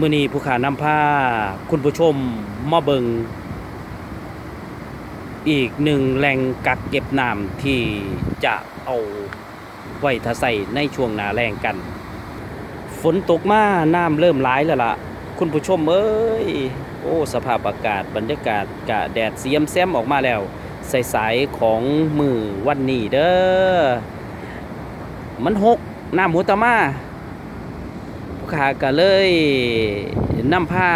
มื้อนี้ผู้ขานำผ้าคุณผู้ชมมาเบิงอีกหนึ่งแหล่งกักเก็บน้ำที่จะเอาไว้ถ้าใส่ในช่วงหนาแรงกัน ฝนตกมาน้ำเริ่มร้ายแล้วล่ะ คุณผู้ชมเอ้ย โอ้ สภาพอากาศบรรยากาศกะแดดเสียมแซมออกมาแล้วสายๆของมือวันนี้เด้อมันหกน้ำหัวตะมา ผู้ขาก็เลยนำผ้า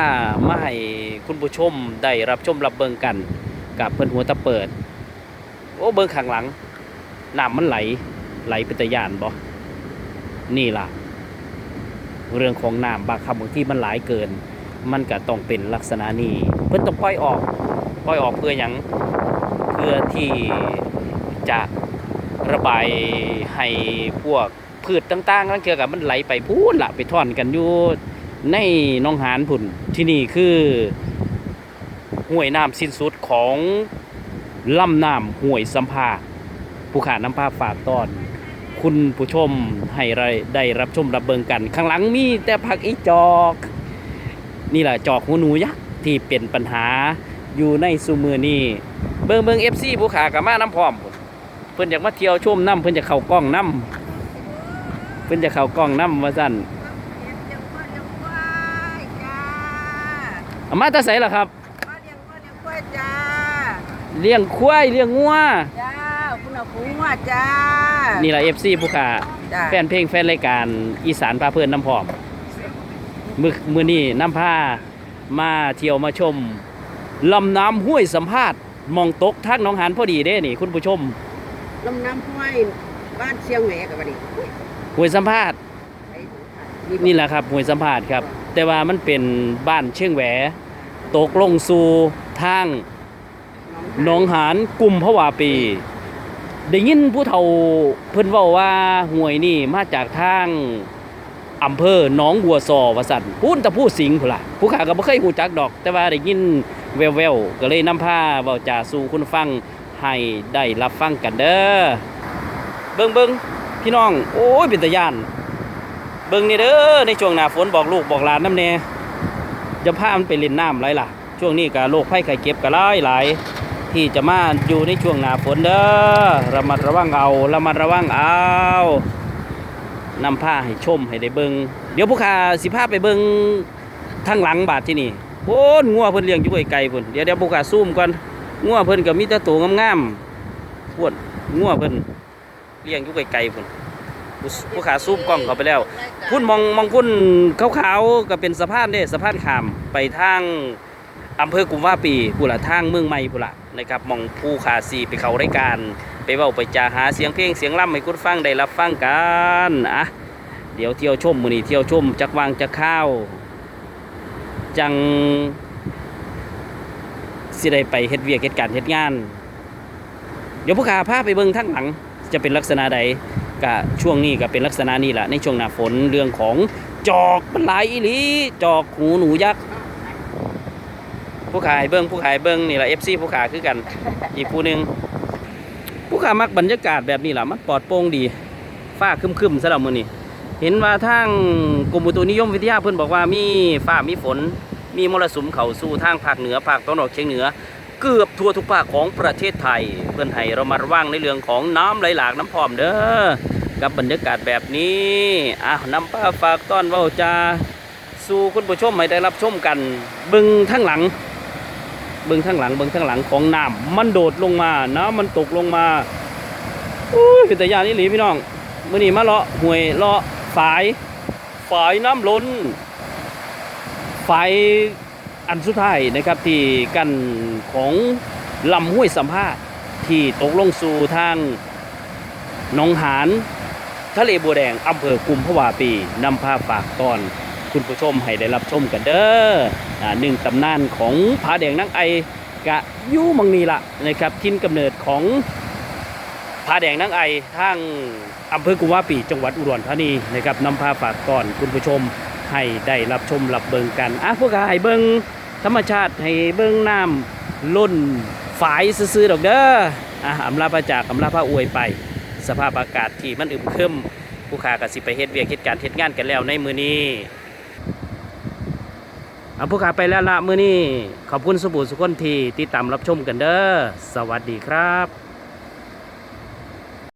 มาให้คุณผู้ชมได้รับชมรับเบิงกัน กับเพิ่นหัวตะเปิด โอ้เบิงข้างหลังน้ำมันไหลไหลเป็นตะยานบ่นี่ล่ะ เรื่องของน้ำบางคำบางที่มันหลายเกิน มันก็ต้องเป็นลักษณะนี้เพิ่นต้องปล่อยออกปล่อยออกเพื่อหยังเพื่อที่จะระบายให้พวก พืชต่างๆนั่นเกี่ยวกับมันไหลไปพูนละไปท่อนกันอยู่ในน้องหานพุ่นที่นี่คือห้วยน้ำสิ้นสุดของลำน้ำห้วยสัมภาผู้ขาน้ำภาฝากตอน คุณผู้ชมให้ได้ไดรับชมรับเบิงกัน ข้างหลังมีแต่ผักอีจอก นี่แหละจอกหูหนูยักษ์ที่เป็นปัญหาอยู่ในซูมือนี่เบิงเบิงเอฟซีผู้ขากับมาน้ำพร้อม เพิ่อนอยากมาเที่ยวชมน้ำเพิ่อนจะเข้ากล้องน้ำ พิ่นจะเข้ากล้องน้ำว่าสั่นเอามาแตาใสล่ะครับเลี้ยงควายเลี้ยงงัวจ้าคุณเอาฟูงว่าจ้า นี่แหละเอฟซีผู้ขาจ้าแฟนเพลงแฟนรายการอีสานพาเพื่อนน้ำพร้อมมือมือนี่น้ำผ้ามาเที่ยวมาชมลำน้ำห้วยสัมภาษณ์มองตกทางหน้องหานพอดีเด้นี่ คุณผู้ชมลำน้ำห้วยบ้านเชียงแหวกับบัดนี้ห้ วยสัมภาษณ์นี่แหละครับหวยสัมภาษณ์ครับ แต่ว่ามันเป็นบ้านเชียงแหวตกลงสู่ทางหนองหานกลุ่มพระวาปีได้ยินผู้เฒ่าเพิ่นเว้าว่าหวยนี่มาจากทางอำเภอหนองบัวซอว่าซั่นพูนแตะผู้สิงพุ่นล่ะผู้ขาก็บ่เคยฮู้จักดอก แต่ว่าได้ยินแววๆก็เลยนำพาเว้าจาสู่คุณฟังให้ได้รับฟังกันเด้อเบิ่งเบิ่ง พี่น้อง โอ้ยเป็นตาย่าน เบิ่งนี่เด้อในช่วงหน้าฝนบอกลูกบอกหลานน้ำแน่จะพามันไปเล่นน้ำไรล่ะ ช่วงนี้ก็โรคภัยไข้เจ็บก็หลายหลายที่จะมาอยู่ในช่วงหน้าฝนเด้อระมัดระวังเอาระมัดระวังเอานำผ้าให้ชมให้ได้เบิ่งเดี๋ยวผู้ค้าสิพาไปเบิ่งทางหลังบาดที่นี่โอ้นงัวเพิ่นเลี้ยงอยู่ไกลๆพุ่นเดี๋ยวเดี๋ยวผู้ค้าซูมก่อนงัวเพิ่นก็มีแต่ตัวงามๆพวดงัวเพิ่น เลี้ยงอยู่ไกลๆพุ่นผู้ผู้ค้าซูมกล้องเข้าไปแล้วพุ่นมองมองพุ่นขาวๆก็เป็นสะพานเด้สะพานขามไปทางอำเภอกุมว่าปีผู้ละทางเมืองใหม่ผู้ละนะครับมองผู้ขาสีไปเขารายการ ไปเว้าไปจาหาเสียงเพลงเสียงล่ำให้คุณฟังได้รับฟังกันอะเดี๋ยวเที่ยวชมมือนี้เที่ยวชมจักวางจักข้าว จังสิได้ไปเฮ็ดเวียกเฮ็ดการเฮ็ดงาน เดี๋ยวผู้ขาพาไปเบิ่งทางหลัง จะเป็นลักษณะใดก็ช่วงนี้ก็เป็นลักษณะนี้แหละในช่วงหน้าฝนเรื่องของจอกมันหลายอีหลีจอกหูหนูยักษ์ผู้ขายเบิ้งผู้ขายเบิ้งนี่แหละเอฟซีผู้ขายคือกัน อีกผู้หนึ่งผู้ขามักบรรยากาศแบบนี้แหละมันปลอดโปร่งดีฟ้าคึมๆสำหรับมื้อนี้เห็นว่าทางกรมอุตุนิยมวิทยาเพิ่นบอกว่ามีฟ้ามีฝน มีมรสุมเข้าสู่ทางภาคเหนือภาคตะวันออกเฉียงเหนือ เกือบทั่วทุกภาคของประเทศไทย เพื่อนให้เรามาระวังในเรื่องของน้ำไหลหลากน้ำพร้อมเด้อกับบรรยากาศแบบนี้อะนำป้าฝากต้อนเว้าจาสู่คุณผู้ชมให้ได้รับชมกันเบึงทั้งหลังเบึงทั้งหลังเบึงทั้งหลังของน้ำมันโดดลงมา น้ำมันตกลงมาอุ้ยแต่ยานนี่หลีพี่น้องมื่อนี้มาเลาะห่วยเลาะฝาย ฝายน้ำล้น ฝาย อันสุดท้ายนะครับที่กันของลำห้วยสัมภาษณ์ที่ตกลงสู่ทางหนองหานทะเลบัวแดงอำเภอกุมภาวาปีนำภาพฝากตอนคุณผู้ชมให้ได้รับชมกันเด้ออหนึ่งตำนานของผาแดงนังไอกะยูมังนีละนะครับทินกำเนิดของผาแดงนังไอทางอำเภอกุมภาวาปีจังหวัดอุดรธานีนะครับนำภาพฝากตอนคุณผู้ชมให้ได้รับชมรับเบิงกันอะพวกเขาให้เบิง ธรรมชาติให้เบิงน้ำล้นฝายซื่อๆดอกเด้ออะอำลาพระจากอำลาพระอวยไป สภาพอากาศที่มันอึมครึมผู้ค้าก็สิไปเฮ็ดเวียกเฮ็ดการเฮ็ดงานกันแล้วในมือนี้เอาผู้ขาไปแล้วละมือนี้ขอบคุณสบู่สุคนที่ติดตามรับชมกันเด้อสวัสดีครับ